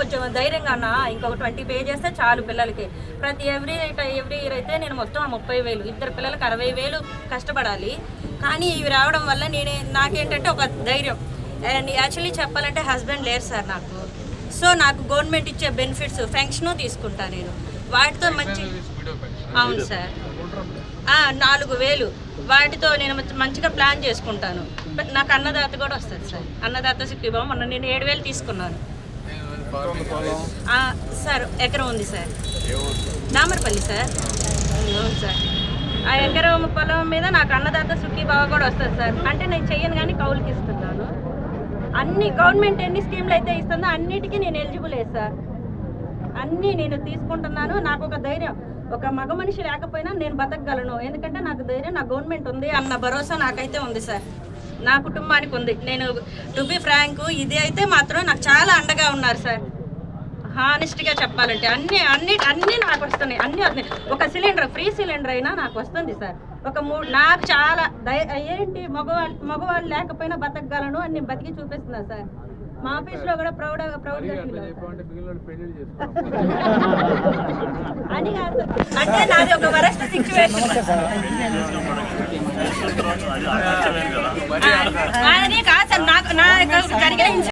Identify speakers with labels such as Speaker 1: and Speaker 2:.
Speaker 1: కొంచెం ధైర్యంగా అన్న ఇంకొక ట్వంటీ పే చేస్తే చాలు పిల్లలకి. ప్రతి ఎవ్రీ ఎవ్రీ ఇయర్ అయితే నేను మొత్తం ముప్పై వేలు ఇద్దరు పిల్లలకి అరవై వేలు కష్టపడాలి. కానీ ఇవి రావడం వల్ల నేనే నాకేంటంటే ఒక ధైర్యం. అండ్ యాక్చువల్లీ చెప్పాలంటే హస్బెండ్ లేరు సార్ నాకు. సో నాకు గవర్నమెంట్ ఇచ్చే బెనిఫిట్స్ ఫెన్షన్ తీసుకుంటా నేను. వాటితో మంచి అవును సార్. ఆ, నాలుగు వేలు. వాటితో నేను మంచి- మంచిగా ప్లాన్ చేసుకుంటాను. నాకు అన్నదాత కూడా వస్తుంది సార్. అన్నదాత సిక్కిబాబు మొన్న నేను ఏడు వేలు తీసుకున్నాను. సార్ ఎకరం ఉంది సార్ దామరపల్లి సార్ అవును సార్ ఆ ఎకరం పొలం మీద నాకు అన్నదాత సుఖీబాబు కూడా వస్తుంది సార్ అంటే నేను చెయ్యను కానీ కౌలుకి ఇస్తున్నాను. అన్ని గవర్నమెంట్ ఎన్ని స్కీమ్లు అయితే ఇస్తుందో అన్నిటికీ నేను ఎలిజిబులే సార్ అన్నీ నేను తీసుకుంటున్నాను. నాకు ఒక ధైర్యం. ఒక మగ మనిషి లేకపోయినా నేను బతకగలను. ఎందుకంటే నాకు ధైర్యం నా గవర్నమెంట్ ఉంది అన్న భరోసా నాకైతే ఉంది సార్ నా కుటుంబానికి ఉంది. నేను టు బి ఫ్రాంక్ ఇది అయితే మాత్రం నాకు చాలా అండగా ఉన్నారు సార్ హానెస్ట్గా చెప్పాలంటే అన్ని అన్ని అన్నీ నాకు వస్తున్నాయి. అన్నీ వస్తున్నాయి. ఒక సిలిండర్ ఫ్రీ సిలిండర్ అయినా నాకు వస్తుంది సార్ ఒక మూడు నాకు చాలా దయ ఏంటి మగవాళ్ళు మగవాళ్ళు లేకపోయినా బతకగలను అని నేను బతికి చూపిస్తున్నా సార్ మా ఆఫీస్లో కూడా ప్రౌడ్ ప్రౌడ్గా ఫీల్ అని కాదు అంటే నాది ఒక వరస్ట్ సిచ్యువేషన్ అది కాదు సార్ నాకు నాకు జరిగిన